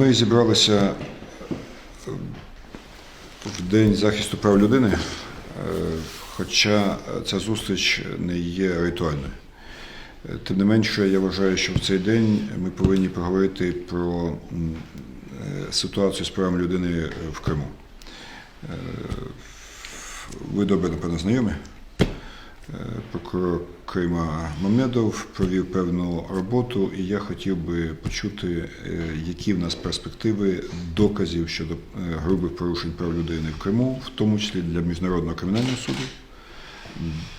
Ми зібралися е, в День захисту прав людини, е, хоча ця зустріч не є ритуальною. Е, Тим не менше, я вважаю, що в цей день ми повинні поговорити про е, ситуацію з правами людини в Криму. Е, Ви добре, напевно, знайомі. Прокурор Крима Мамедов провів певну роботу, і я хотів би почути, е, які в нас перспективи доказів щодо е, грубих порушень прав людини в Криму, в тому числі для Міжнародного кримінального суду,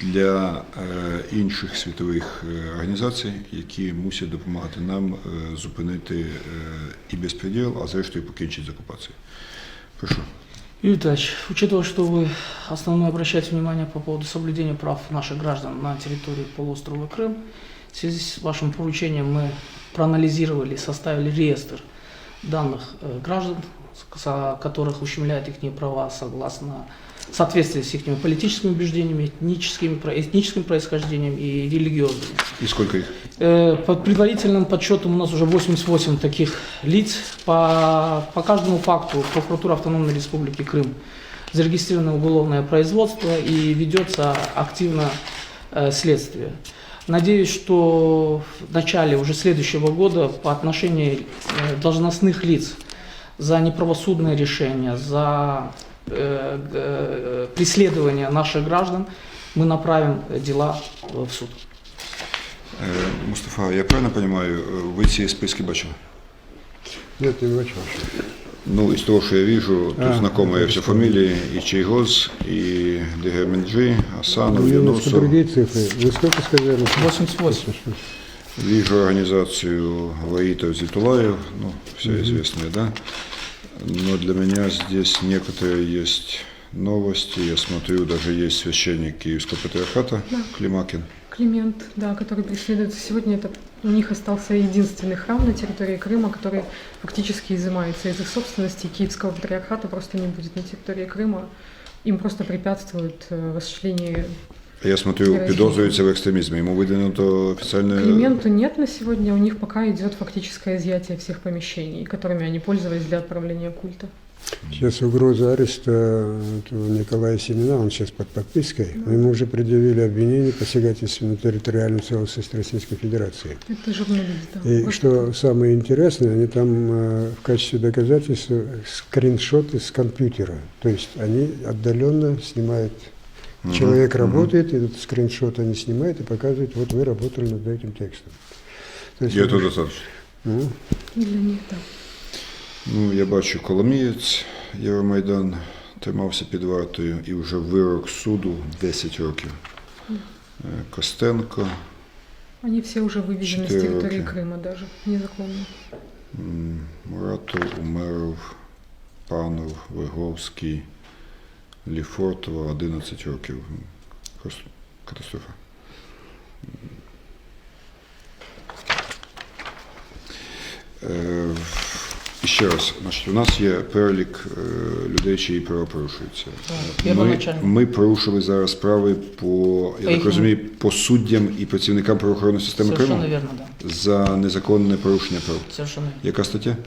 для е, інших світових організацій, які мусять допомагати нам зупинити і безпреділ, а зрештою покінчити з окупацією. Прошу. Юрий Витальевич, учитывая, что вы основное обращаете внимание по поводу соблюдения прав наших граждан на территории полуострова Крым, в связи с вашим поручением мы проанализировали, составили реестр данных э, граждан, с- которых ущемляют их права согласно в соответствии с их политическими убеждениями, этническим, про- этническим происхождением и религиозным. І скільки їх? Э, По предварительным подсчетам у нас уже 88 таких лиц. По, по каждому факту прокуратура Автономной Республики Крым зарегистрировано уголовное производство и ведется активно э, следствие. Надеюсь, что в начале уже следующего года по отношению э, должностных лиц за неправосудные решения, за э, г- э, преследование наших граждан мы направим э, дела э, в суд. Е, Мустафа, я правильно розумію, ви ці списки бачили? Нет, не бачив. Ну, из того, что я вижу, тут А, знакомые это все что? фамилии, и Чайгоз, и Дегерменджи, Асанов, Немножко Юнусов. другие цифры. Вы сколько сказали? 88. Вижу организацию Ваитов Зитулаев, ну, все Мгм. известные, да. Но для меня здесь некоторые есть новости. Я смотрю, даже есть священник Киевского патриархата Да. Климакин. Климент, да, который преследуется сегодня, это у них остался единственный храм на территории Крыма, который фактически изымается из их собственности. Киевского патриархата просто не будет на территории Крыма. Им просто препятствует э, осуществление. Я смотрю, підозрюється в экстремизме. Ему выдано то официальное... Клименту нет на сегодня, у них пока идет фактическое изъятие всех помещений, которыми они пользовались для отправления культа. Сейчас угроза ареста Николая Семена, он сейчас под подпиской. но Ему уже предъявили обвинение посягательстве на территориальную целостность Российской Федерации. Это журналист, да. И Вот что самое интересное, они там э, в качестве доказательства скриншоты с компьютера. То есть они отдаленно снимают. Мгм, Человек мгм. работает, и этот скриншот они снимают и показывают, вот вы работали над этим текстом. То есть И это- этого достаточно. Ну, Для них, да. Ну, я бачу Коломієць Євромайдан тримався під вартою і вже вирок суду 10 років. Е, Костенко, Они все уже выведены с Четыре территории руки. Крыма даже, незаконно. м, Муратов, Умеров, Панов, Виговський, Ліфортова 11 років. Катастрофа. Е, ще раз, значить, у нас є перелік е, людей, чиї права порушуються. Ми, ми порушили зараз справи по, я так розумію, по суддям і працівникам правоохоронної системи Криму да. за незаконне порушення прав. Яка стаття?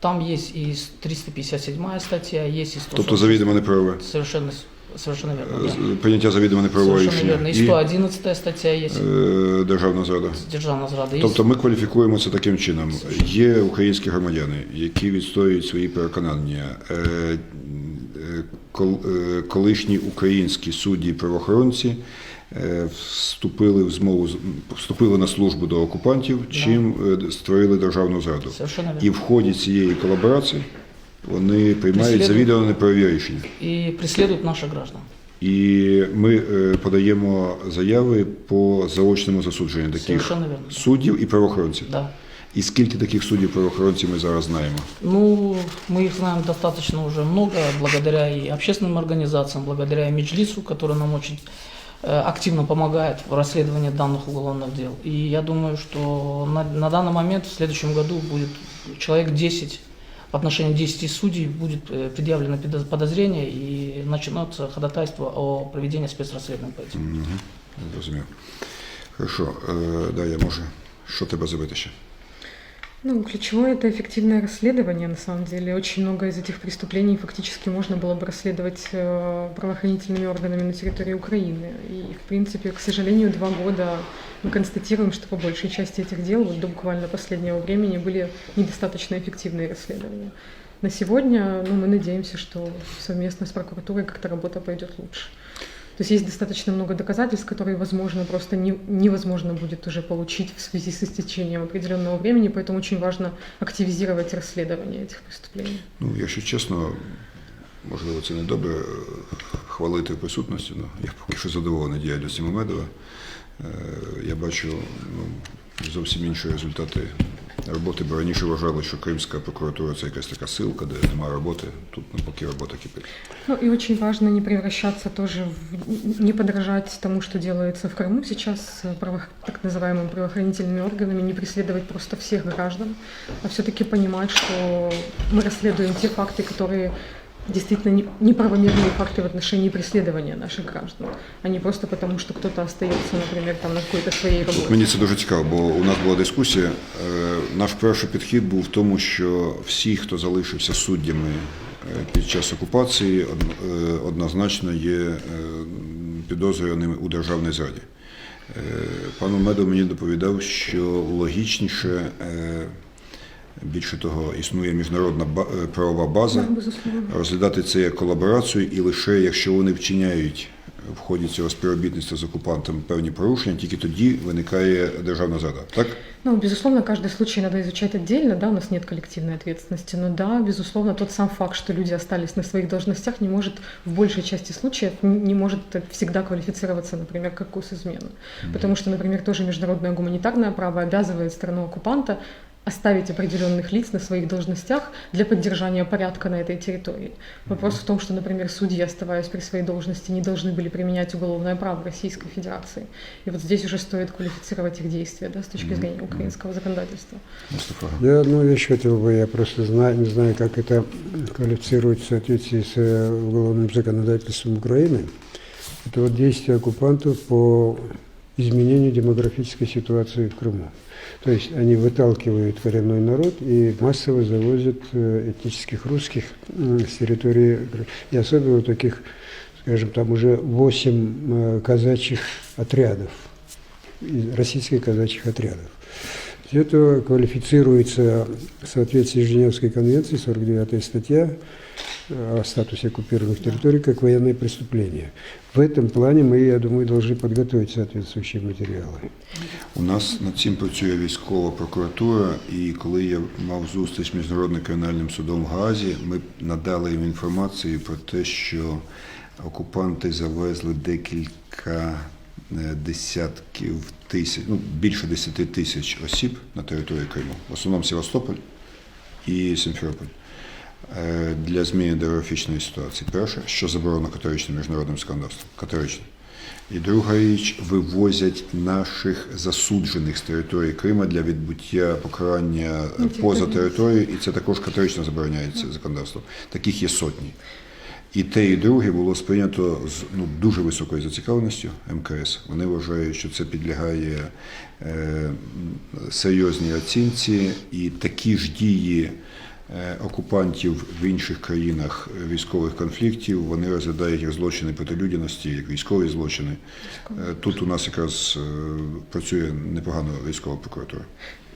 Там есть и 357 статья, есть и 140. Тобто завідомо неправове. Совершенно, совершенно верно, да. Прийняття завідомо неправового Совершенно рішення. верно. И 111 статья есть. е, державна зрада. Державна зрада есть. Тобто ми кваліфікуємо це таким чином. Є українські громадяни, які відстоюють свої переконання. Е, е, кол- е, Колишні українські судді і правоохоронці вступили в змову з- вступили на службу до окупантів, чим е, створили державну зраду. Совершенно верно. І в ході цієї колаборації вони приймають Преслідують. завідомо неправові рішення. И преследуют наших граждан. І ми е, подаємо заяви по заочному засудженню таких Совершенно верно. суддів і правоохоронців. Да. І скільки таких суддів правоохоронців ми зараз знаємо? Ну, мы их знаем достаточно уже много, благодаря и общественным организациям, благодаря и Меджлису, который нам очень э, активно помогает в расследовании данных уголовных дел. И я думаю, что на, на данный момент в следующем году будет человек 10, в отношении 10 судей будет э, предъявлено подоз- подозрение и начнется ходатайство о проведении спецрасследования по этим. Угу. Зрозумів. Хорошо, е, да, я можу. Що треба зробити ще? Ну, ключевое это эффективное расследование, на самом деле. Очень много из этих преступлений фактически можно было бы расследовать э, правоохранительными органами на территории Украины. И, в принципе, к сожалению, два года мы констатируем, что по большей части этих дел, вот до буквально последнего времени, были недостаточно эффективные расследования. На сегодня ну, мы надеемся, что совместно с прокуратурой как-то работа пойдет лучше. То есть есть достаточно много доказательств, которые, возможно, просто не, невозможно будет уже получить в связи с истечением определенного времени, поэтому очень важно активизировать расследование этих преступлений. Ну, якщо чесно, можливо, це не добре е, хвалити в присутності, але я поки що задоволений діяльністю Мамедова. Е, Я бачу ну, зовсім інші результати роботи, бо раніше вважали, що Кримська прокуратура це якась така силка, де немає роботи. Тут навпаки робота кипить. Ну и очень важно не превращаться тоже в, не подражать тому, что делается в Крыму сейчас э, право- так называемыми правоохранительными органами, не преследовать просто всех граждан, а все-таки понимать, что мы расследуем те факты, которые действительно не- неправомерные факты в отношении преследования наших граждан, а не просто потому, что кто-то остается, например, там на какой-то своей работе. Мені це дуже цікаво, бо у нас була дискусія. Е, Наш перший підхід був в тому, що всі, хто залишився суддями е, під час окупації, е, однозначно є підозрюваними у державній зраді. Е, Пан Медов мені доповідав, що логічніше, е, більше того, існує міжнародна ба- е, правова база Да, безусловно. розглядати це як колаборацію, і лише якщо вони вчиняють в ході цього співробітництва з окупантом певні порушення, тільки тоді виникає державна зрада. Так? Ну, безусловно, каждый случай надо изучать отдельно, да, у нас нет коллективной ответственности, но да, безусловно, тот сам факт, что люди остались на своих должностях, не может в большей части случаев н- не может всегда квалифицироваться, например, как госизмена. Потому что, например, тоже международное гуманитарное право обязывает страну оккупанта оставить определенных лиц на своих должностях для поддержания порядка на этой территории. Вопрос в том, что, например, судьи, оставаясь при своей должности, не должны были применять уголовное право Российской Федерации. И вот здесь уже стоит квалифицировать их действия да, с точки зрения украинского законодательства. Мустафа. Я одну вещь хотел бы, я просто знаю, не знаю, как это квалифицируется в соответствии с э, уголовным законодательством Украины. Это вот действия оккупантов по изменению демографической ситуации в Крыму. То есть они выталкивают коренной народ и массово завозят э, этнических русских м, с территории, Кры- и особенно таких, скажем, там уже 8 э, казачьих отрядов, российских казачьих отрядов. Это квалифицируется в соответствии с Женевской конвенцией, 49 статья э, о статусе оккупированных территорий, как военные преступления. В этом плане мы, я думаю, должны подготовить соответствующие материалы. У нас над цим працює військова прокуратура, і коли я мав зустріч з міжнародним кримінальним судом в Гаазі, ми надали їм інформацію про те, що окупанти завезли декілька е, десятків тисяч, ну більше 10 тисяч осіб на територію Криму, в основному Севастополь і Сімферополь. е, Для зміни демографічної ситуації. Перше, що заборонено категоричним міжнародним законодавством. Категорично. І друга річ вивозять наших засуджених з території Крима для відбуття покарання Ну, поза територією, і це також категорично забороняється законодавством. Таких є сотні. І те, і друге було сприйнято з ну, дуже високою зацікавленістю МКС. Вони вважають, що це підлягає е, серйозній оцінці, і такі ж дії окупантів в інших країнах е, військових конфліктів вони розглядають як злочини проти людяності, як військові злочини. Е, Тут у нас якраз е, працює непогано військова прокуратура.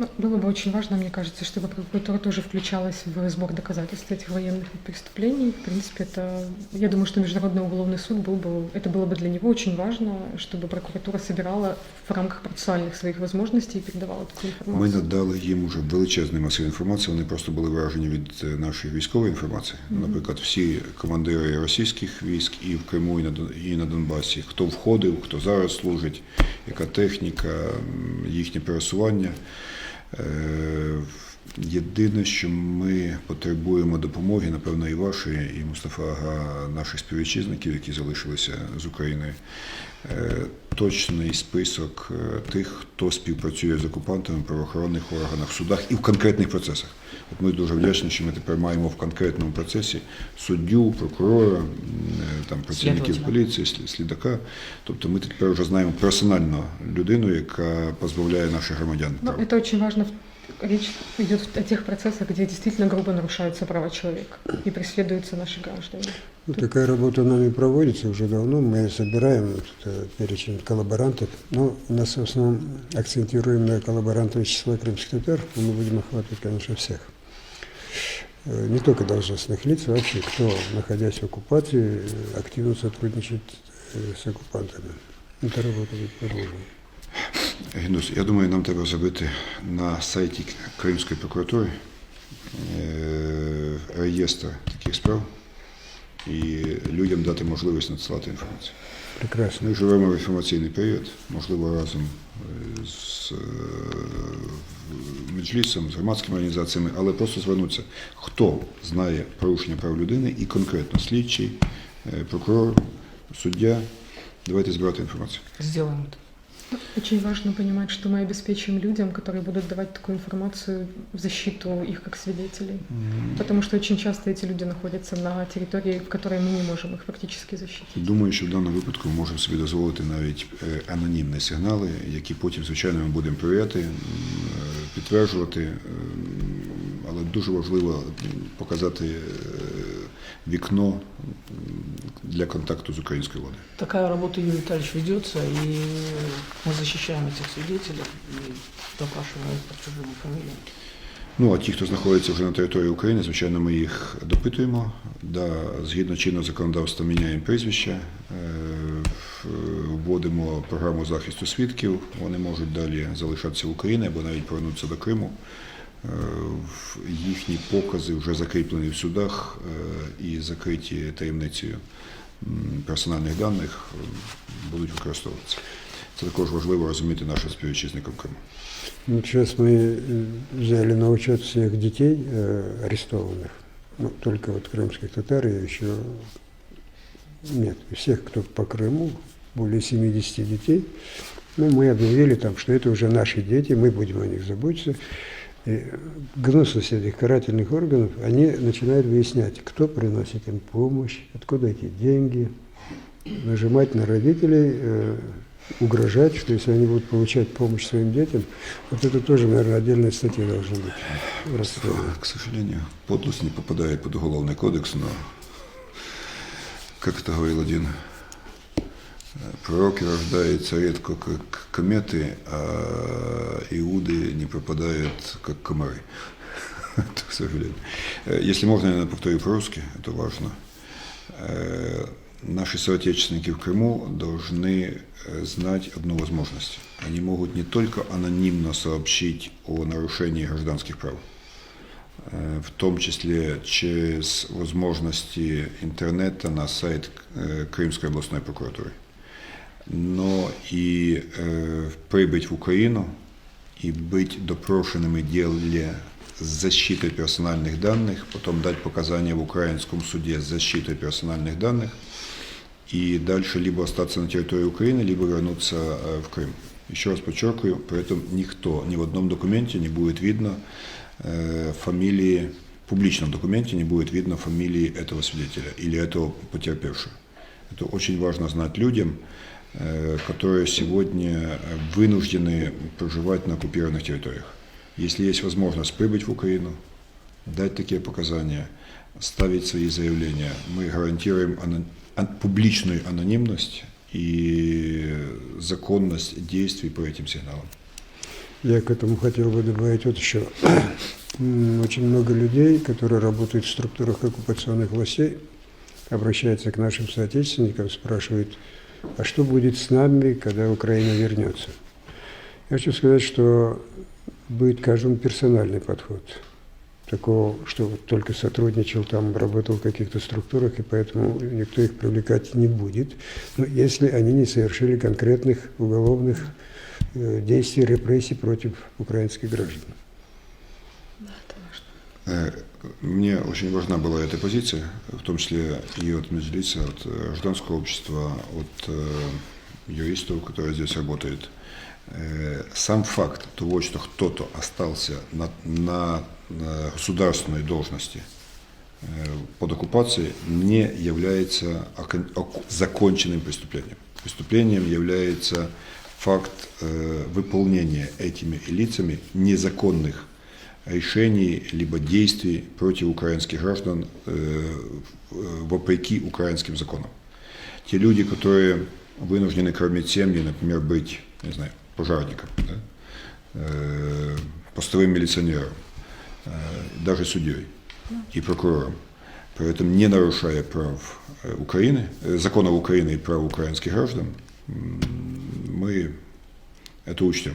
Ну, было бы очень важно, мне кажется, чтобы прокуратура тоже включалась в сбор доказательств этих военных преступлений. В принципе, это, я думаю, что Международный уголовный суд был бы, это было бы для него очень важно, чтобы прокуратура собирала в рамках процессуальных своих возможностей и передавала такую Ми информацию. надали їм уже величезний масив інформації. Вони просто були вражені від е, нашої військової інформації. Наприклад, всі командири російських військ і в Криму, і на Дон- і на Донбасі, хто входив, хто зараз служить, яка техніка, м, їхнє пересування. Е, Єдине, що ми потребуємо допомоги, напевно, і вашої, і Мустафа наших співвітчизників, які залишилися з України. Е, Точний список е, тих, хто співпрацює з окупантами в правоохоронних органах, в судах і в конкретних процесах. От ми дуже вдячні, що ми тепер маємо в конкретному процесі суддю, прокурора, е, там працівників поліції, слід- слідака. Тобто ми тепер вже знаємо персонально людину, яка позбавляє наших громадян Ну, это очень важно речь идет о тех процессах, где действительно грубо нарушаются права человека и преследуются наши граждане. Ну, такая работа нами проводится уже давно. Мы собираем вот это перечень коллаборантов. Но у нас в основном акцентируем на коллаборантов числа крымских татар, мы будем охватывать, конечно, всех. Э, Не только должностных лиц, вообще, кто, находясь в оккупации, э, активно сотрудничает э, с оккупантами. Эта работа будет продолжена. Гінус, я думаю, нам треба зробити на сайті Кримської прокуратури е, реєстр таких справ і людям дати можливість надсилати інформацію. Прекрасно. Ми живемо в інформаційний період, можливо, разом е, з е, меджлісом, з громадськими організаціями, але просто звернутися, хто знає порушення прав людини і конкретно слідчий, е, прокурор, суддя. Давайте збирати інформацію. Сделаем это. Очень важно понимать, что мы обеспечим людям, которые будут давать такую информацию в защиту их как свидетелей. Потому что очень часто эти люди находятся на территории, в которой мы не можем их фактически защитить. Думаю, що в даному випадку ми можемо собі дозволити навіть е, анонімні сигнали, які потім, звичайно, ми будемо перевіряти, м, е, підтверджувати. м, Але дуже важливо м, показати е, вікно м, для контакту з українською владою. Такая работа, Юрий Витальевич, ведется, и мы защищаем этих свидетелей и допрашиваем их под чужими фамилиями. Ну а ті, хто знаходиться вже на території України, звичайно, ми їх допитуємо. Да, згідно чинного законодавства міняємо прізвища, е, вводимо програму захисту свідків. Вони можуть далі залишатися в Україні або навіть повернутися до Криму. Е, Їхні покази вже закріплені в судах е, і закриті таємницею персональних даних е, будуть використовуватися. Це також важливо розуміти нашим співвітчизникам Криму. Ну, сейчас мы э, взяли на учет всех детей э, арестованных. Ну, только вот крымских татар и еще нет. Всех, кто по Крыму, более 70 детей. Ну, мы объявили там, что это уже наши дети, мы будем о них заботиться. Гнусность этих карательных органов, они начинают выяснять, кто приносит им помощь, откуда эти деньги, нажимать на родителей, э, угрожать, что если они будут получать помощь своим детям, вот это тоже, наверное, отдельная статья должна быть. расследована. К сожалению, подлость не попадает под уголовный кодекс, но, как это говорил один пророки рождаются редко как кометы, а иуды не пропадают как комары. Это, к сожалению. Э, Если можно, я повторю по-русски, это важно. Э, Наши соотечественники в Крыму должны э, знать одну возможность. Они могут не только анонимно сообщить о нарушении гражданских прав, э, в том числе через возможности интернета на сайт э, Крымской областной прокуратуры, но и э, прибыть в Украину и быть допрошенными в деле с защитой персональных данных, потом дать показания в украинском суде с защитой персональных данных, и дальше либо остаться на территории Украины, либо вернуться э, в Крым. Еще раз подчеркиваю, при этом никто, ни в одном документе не будет видно э, фамилии, в публичном документе не будет видно фамилии этого свидетеля или этого потерпевшего. Это очень важно знать людям, э, Которые сегодня вынуждены проживать на оккупированных территориях. Если есть возможность прибыть в Украину, дать такие показания, ставить свои заявления, мы гарантируем публичную анонимность и законность действий по этим сигналам. Я к этому хотел бы добавить вот еще. Очень много людей, которые работают в структурах оккупационных властей, обращаются к нашим соотечественникам, спрашивают, а что будет с нами, когда Украина вернется? Я хочу сказать, что будет, скажем, персональный подход. Такого, что вот только сотрудничал там, работал в каких-то структурах, и поэтому никто их привлекать не будет. Но если они не совершили конкретных уголовных э, действий, репрессий против украинских граждан. Э, Мне очень важна была эта позиция, в том числе и от Меджлиса, от э, гражданского общества, от э, юристов, которые здесь работают. Э, Сам факт того, что кто-то остался на, на, на государственной должности э, под оккупацией, не является законченным преступлением. Преступлением является факт э, выполнения этими лицами незаконных решений либо действий против украинских граждан э, в- вопреки украинским законам. Те люди, которые вынуждены кормить семьи, например, быть, не знаю, пожарником, да, э, постовым милиционером, э, даже судьей и прокурором, при этом не нарушая прав э, Украины, э, законов Украины и прав украинских граждан, м, мы это учтем.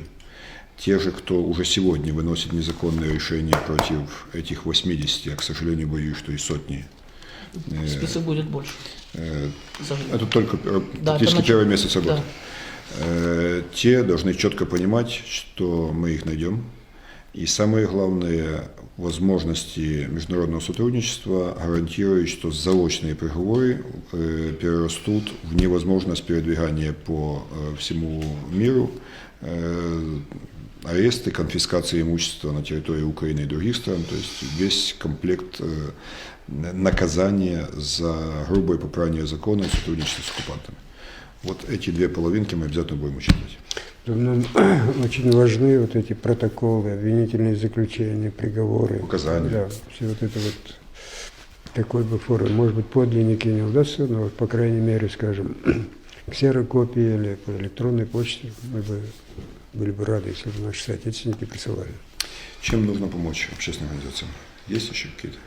Те же, кто уже сегодня выносит незаконные решения против этих 80, я, к сожалению, боюсь, что и сотни. э, Список будет больше. э, к сожалению. Это только э, Да, практически это первый нач- месяц работы. да. Э, Те должны четко понимать, что мы их найдем. И самое главное, возможности международного сотрудничества гарантируют, что заочные приговоры э, перерастут в невозможность передвигания по э, всему миру, э, аресты, конфискации имущества на территории Украины и других стран, то есть весь комплект э, наказания за грубое поправление закона и сотрудничество с оккупантами. Вот эти две половинки мы обязательно будем учитывать. Нам очень важны вот эти протоколы, обвинительные заключения, приговоры. Указания. Да, все вот это вот такой бы формы. Может быть, подлинники не удастся, но вот, по крайней мере, скажем, ксерокопии или по электронной почте мы бы были бы рады, если бы наши соотечественники присылали. Чем нужно помочь общественным организациям? Есть еще какие-то?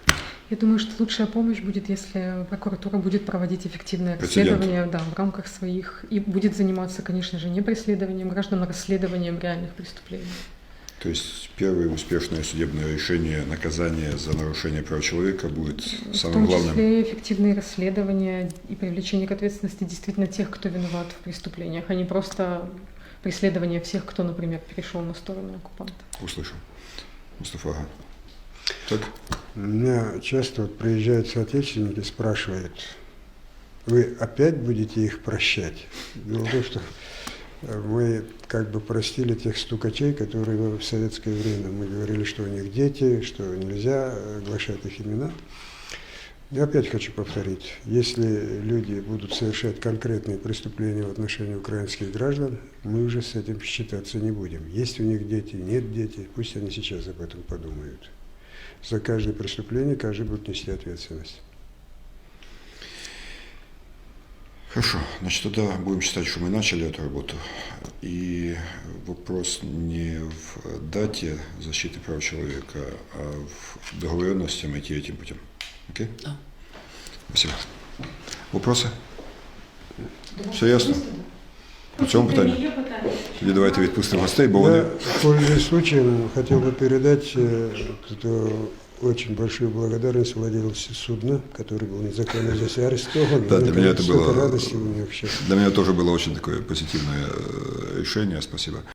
Я думаю, что лучшая помощь будет, если прокуратура будет проводить эффективное расследование да, в рамках своих и будет заниматься, конечно же, не преследованием граждан, а расследованием реальных преступлений. То есть первое успешное судебное решение наказания за нарушение прав человека будет в самым том главным. числе эффективные расследования и привлечение к ответственности действительно тех, кто виноват в преступлениях, а не просто преследование всех, кто, например, перешел на сторону оккупанта. Услышал. Мустафа. Так? У меня часто вот приезжают соотечественники, спрашивают, вы опять будете их прощать? Дело в том, что мы как бы простили тех стукачей, которые в советское время мы говорили, что у них дети, что нельзя оглашать их имена. Я опять хочу повторить, если люди будут совершать конкретные преступления в отношении украинских граждан, мы уже с этим считаться не будем. Есть у них дети, нет дети, пусть они сейчас об этом подумают. За каждое преступление каждый будет нести ответственность. Хорошо. Значит, тогда будем считать, что мы начали эту работу. И вопрос не в дате защиты прав человека, а в договоренности мы идти этим путем. Окей? Да. Спасибо. Вопроси? Все ясно? По цьому питанню? Тоді давайте відпустимо гостей, бо вони Я, пользуясь случаем, хотел бы передать э, эту очень большую благодарность владельцу судна, который был незаконно здесь арестован. Да, для меня это Столько было- радости у них сейчас. для меня тоже было очень такое позитивное э, решение. Спасибо.